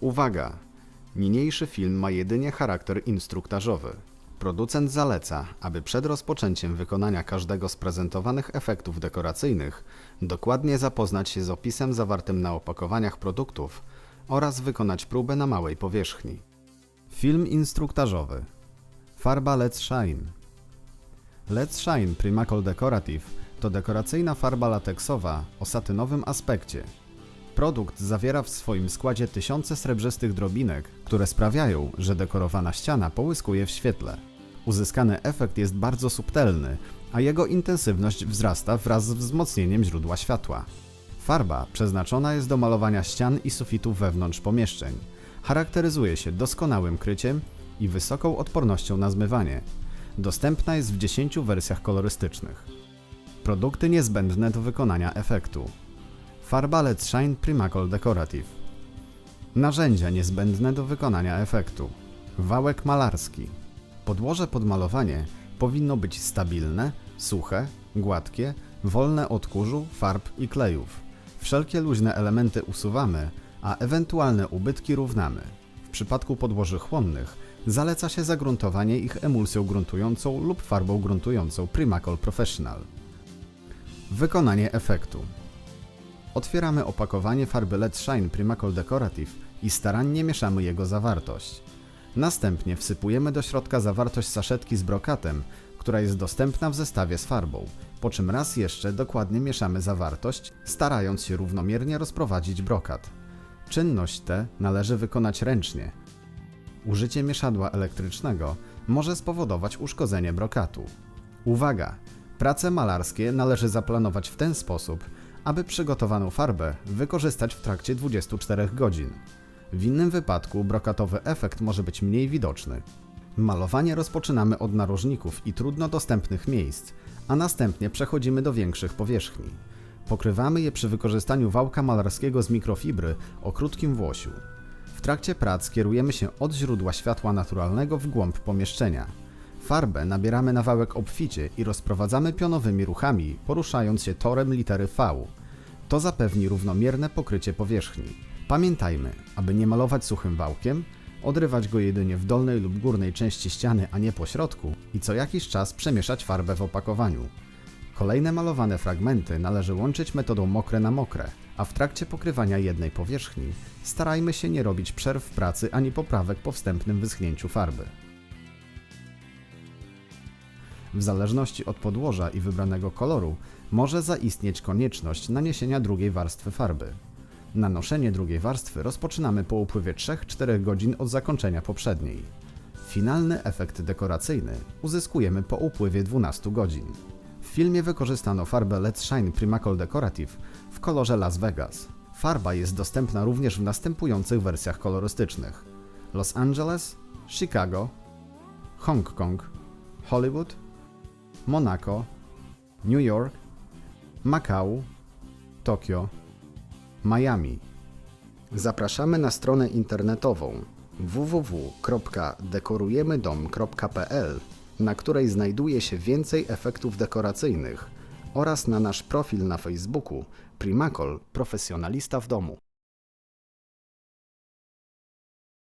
Uwaga! Niniejszy film ma jedynie charakter instruktażowy. Producent zaleca, aby przed rozpoczęciem wykonania każdego z prezentowanych efektów dekoracyjnych dokładnie zapoznać się z opisem zawartym na opakowaniach produktów oraz wykonać próbę na małej powierzchni. Film instruktażowy. Farba Let's Shine. Let's Shine Primacol Decorative to dekoracyjna farba lateksowa o satynowym aspekcie. Produkt zawiera w swoim składzie tysiące srebrzystych drobinek, które sprawiają, że dekorowana ściana połyskuje w świetle. Uzyskany efekt jest bardzo subtelny, a jego intensywność wzrasta wraz z wzmocnieniem źródła światła. Farba przeznaczona jest do malowania ścian i sufitów wewnątrz pomieszczeń. Charakteryzuje się doskonałym kryciem i wysoką odpornością na zmywanie. Dostępna jest w 10 wersjach kolorystycznych. Produkty niezbędne do wykonania efektu. Farba Let's Shine Primacol Decorative. Narzędzia niezbędne do wykonania efektu. Wałek malarski. Podłoże pod malowanie powinno być stabilne, suche, gładkie, wolne od kurzu, farb i klejów. Wszelkie luźne elementy usuwamy, a ewentualne ubytki równamy. W przypadku podłoży chłonnych zaleca się zagruntowanie ich emulsją gruntującą lub farbą gruntującą Primacol Professional. Wykonanie efektu. Otwieramy opakowanie farby Let's Shine Primacol Decorative i starannie mieszamy jego zawartość. Następnie wsypujemy do środka zawartość saszetki z brokatem, która jest dostępna w zestawie z farbą, po czym raz jeszcze dokładnie mieszamy zawartość, starając się równomiernie rozprowadzić brokat. Czynność tę należy wykonać ręcznie. Użycie mieszadła elektrycznego może spowodować uszkodzenie brokatu. Uwaga! Prace malarskie należy zaplanować w ten sposób, aby przygotowaną farbę wykorzystać w trakcie 24 godzin. W innym wypadku brokatowy efekt może być mniej widoczny. Malowanie rozpoczynamy od narożników i trudno dostępnych miejsc, a następnie przechodzimy do większych powierzchni. Pokrywamy je przy wykorzystaniu wałka malarskiego z mikrofibry o krótkim włosiu. W trakcie prac kierujemy się od źródła światła naturalnego w głąb pomieszczenia. Farbę nabieramy na wałek obficie i rozprowadzamy pionowymi ruchami, poruszając się torem litery V. To zapewni równomierne pokrycie powierzchni. Pamiętajmy, aby nie malować suchym wałkiem, odrywać go jedynie w dolnej lub górnej części ściany, a nie po środku i co jakiś czas przemieszać farbę w opakowaniu. Kolejne malowane fragmenty należy łączyć metodą mokre na mokre, a w trakcie pokrywania jednej powierzchni starajmy się nie robić przerw w pracy ani poprawek po wstępnym wyschnięciu farby. W zależności od podłoża i wybranego koloru może zaistnieć konieczność naniesienia drugiej warstwy farby. Nanoszenie drugiej warstwy rozpoczynamy po upływie 3-4 godzin od zakończenia poprzedniej. Finalny efekt dekoracyjny uzyskujemy po upływie 12 godzin. W filmie wykorzystano farbę Let's Shine Primacol Decorative w kolorze Las Vegas. Farba jest dostępna również w następujących wersjach kolorystycznych: Los Angeles, Chicago, Hong Kong, Hollywood, Monaco, New York, Macau, Tokio, Miami. Zapraszamy na stronę internetową www.dekorujemydom.pl, na której znajduje się więcej efektów dekoracyjnych oraz na nasz profil na Facebooku Primacol Profesjonalista w domu.